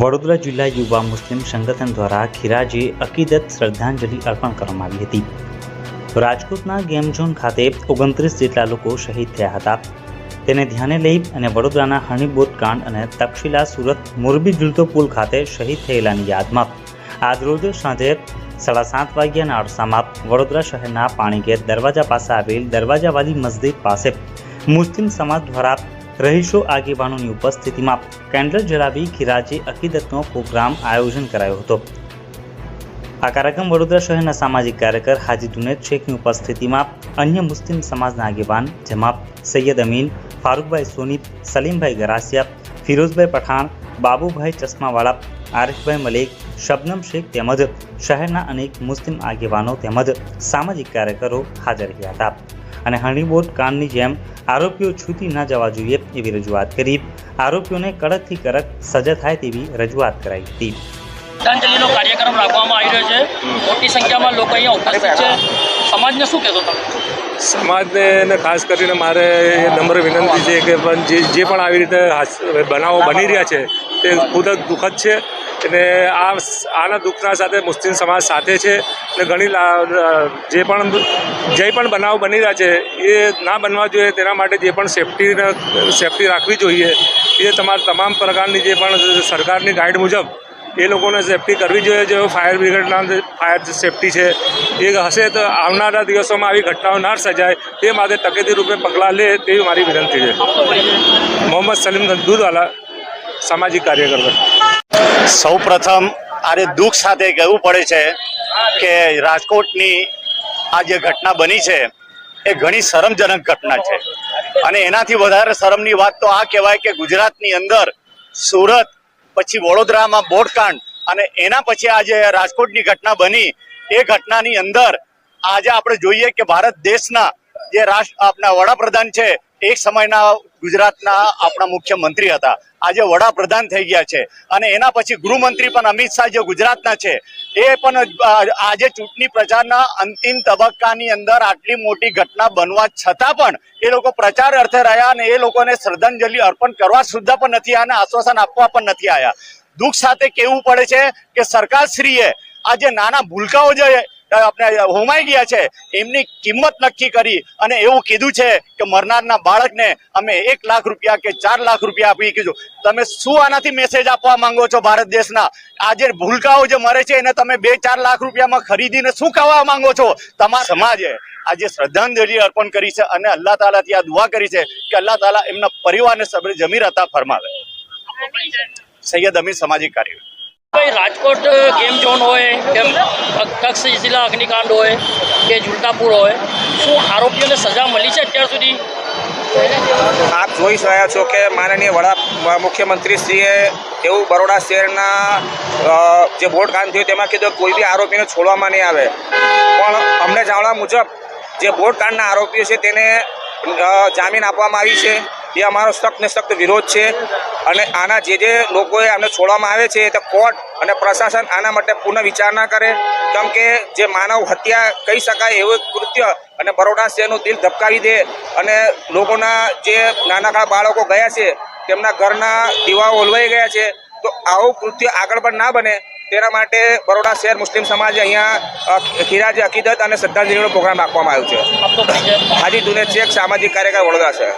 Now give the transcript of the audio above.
વડોદરા જિલ્લા યુવા મુસ્લિમ સંગઠન દ્વારા ખીરાજી અકીદત શ્રદ્ધાંજલિ અર્પણ કરવામાં આવી હતી. રાજકોટના ગેમ ઝોન ખાતે ઓગણત્રીસ જેટલા લોકો શહીદ થયા હતા. તેને ધ્યાને લઈ અને વડોદરાના હણીબોટ કાંડ અને તક્ષશિલા સુરત મોરબી જુલતો પુલ ખાતે શહીદ થયેલાની યાદમાં આજરોજ સાંજે સાડા સાત વાગ્યાના અરસામાં વડોદરા શહેરના પાણીગેટ દરવાજા પાસે આવેલ દરવાજાવાળી મસ્જિદ પાસે મુસ્લિમ સમાજ દ્વારા રહીશો આગેવાનોની ઉપસ્થિતિમાં કેન્ડલ જલાવી ખીરાજી અકીદતનો પ્રોગ્રામ આયોજન કરાયો હતો. આ કાર્યક્રમ વડોદરા શહેરના સામાજિક કાર્યકર હાજી દુનેદ શેખની ઉપસ્થિતિમાં અન્ય મુસ્લિમ સમાજના આગેવાન જેમાં સૈયદ અમીન, ફારૂકભાઈ સોની સલીમભાઈ ગરાસિયા, ફિરોઝભાઈ પઠાણ, બાબુભાઈ ચશ્માવાળા, આરિફભાઈ મલિક, શબનમ શેખ તેમજ શહેરના અનેક મુસ્લિમ આગેવાનો તેમજ સામાજિક કાર્યકરો હાજર રહ્યા હતા. અને હણીબોટ કાંડની જેમ આરોપીઓ છૂટી ન જવા જોઈએ એવી રજૂઆત કરી. આરોપીઓને કડકથી કડક સજા થાય તેવી રજૂઆત કરાઈ હતી. શ્રદ્ધાંજલિનો કાર્યક્રમ રાખવામાં આવી રહ્યો છે. મોટી સંખ્યામાં લોકો અહીંયા ઉપસ્થિત છે. સમાજને શું કહેશો તમે? સમાજને ને ખાસ કરીને મારે નમ્ર વિનંતી છે કે પણ જે જે પણ આવી રીતે હાસ- બનાવો બની રહ્યા છે તે ખૂબ જ દુઃખદ છે. અને આ આના દુઃખના સાથે મુસ્લિમ સમાજ સાથે છે અને ઘણી જે પણ જે પણ બનાવ બની રહ્યા છે, એ ના બનવા જોઈએ, તેના માટે જે પણ સેફટી સેફટી રાખવી જોઈએ, એ તમારા તમામ પ્રકારની જે પણ સરકારની ગાઈડ મુજબ એ લોકોને સેફટી કરવી જોઈએ જે ફાયર બ્રિગેડના ફાયર સેફટી છે. એ હશે તો આવનારા દિવસોમાં આવી ઘટનાઓ ના સર્જાય, તે માટે તકેદી રૂપે પગલાં લે તેવી મારી વિનંતી છે. મોહમ્મદ સલીમ દૂધવાલા સામાજિક કાર્યકર. સૌ પ્રથમ આરે દુઃખ સાથે કહેવું પડે છે કે રાજકોટની આ જે ઘટના બની છે, એ ઘણી શરમજનક ઘટના છે. અને એનાથી વધારે શરમની વાત તો આ કહેવાય કે ગુજરાતની અંદર સુરત, પછી વડોદરામાં બોટકાંડ અને એના પછી આજે રાજકોટની ઘટના બની, એ ઘટનાની અંદર આજે આપણે જોઈએ કે ભારત દેશના જે રાષ્ટ્ર આપણા વડાપ્રધાન છે, એક સમયના ગુજરાતના આપણા મુખ્યમંત્રી હતા. આજે વડાપ્રધાન થઈ ગયા છે. અને એના પછી ગૃહમંત્રી પણ અમિત શાહ જે ગુજરાતના છે, એ પણ આજે ચૂંટણી પ્રચારના અંતિમ તબક્કાની અંદર આટલી મોટી ઘટના બનવા છતાં પણ એ લોકો પ્રચાર અર્થે રહ્યા અને એ લોકોને શ્રદ્ધાંજલિ અર્પણ કરવા સુદ્ધા પણ નથી આવ્યા અને આશ્વાસન આપવા પણ નથી આવ્યા. દુઃખ સાથે કહેવું પડે છે કે સરકારશ્રીએ આ જે નાના ભૂલકાઓ જે આપણે હોમાઈ ગયા છે. એમની કિંમત નક્કી કરી અને એવું કીધું છે કે મરનારના બાળકને અમે એક લાખ રૂપિયા કે ચાર લાખ રૂપિયા આપી કીધું. તમે શું આનાથી મેસેજ આપવા માંગો છો ભારત દેશના? આજે ભૂલકાઓ જે મરે છે એને તમે બે, ચાર લાખ રૂપિયામાં ખરીદીને શું કહેવા માંગો છો? તમારા સમાજે આજે શ્રદ્ધાંજલિ અર્પણ કરી છે અને અલ્લાહ તાલાથી આ દુઆ કરી છે કે અલ્લાહ તાલા એમના પરિવારને સબરે જમીર હતા ફરમાવે. સૈયદ અમીર સામાજિક કાર્ય ભાઈ, રાજકોટ ગેમ ઝોન હોય કે તક્ષશિલા અગ્નિકાંડ હોય, કે ઝુલતાપુર હોય, શું આરોપીઓને સજા મળી છે અત્યાર સુધી? આપ જોઈ રહ્યા છો કે માનનીય વડા મુખ્યમંત્રીશ્રીએ એવું બરોડા શહેરના જે બોર્ડ કામ થયું તેમાં કીધું કોઈ બી આરોપીને છોડવામાં નહીં આવે. પણ અમને જાણવા મુજબ જે બોર્ડ કાંડના આરોપીઓ છે તેને જામીન આપવામાં આવી છે. એ અમારો સખ્ત ને સખ્ત વિરોધ છે. અને આના જે જે લોકોએ આમને છોડવામાં આવે છે તે કોર્ટ અને પ્રશાસન આના માટે પુનઃ વિચારણા કરે. કેમ કે જે માનવ હત્યા કહી શકાય એવું કૃત્ય અને બરોડા શહેરનું દિલ ધબકાવી દે અને લોકોના જે નાનકડા બાળકો ગયા છે તેમના ઘરના દીવાઓ ઓલવાઈ ગયા છે તો આવું કૃત્ય આગળ પણ ના બને. તેના માટે બરોડા શહેર મુસ્લિમ સમાજે અહીંયા ખીરાજી અકીદત અને શ્રદ્ધાંજલિનો પ્રોગ્રામ રાખવામાં આવ્યો છે. હાજી દુને શેખ સામાજિક કાર્યકર વડોદરા શહેર.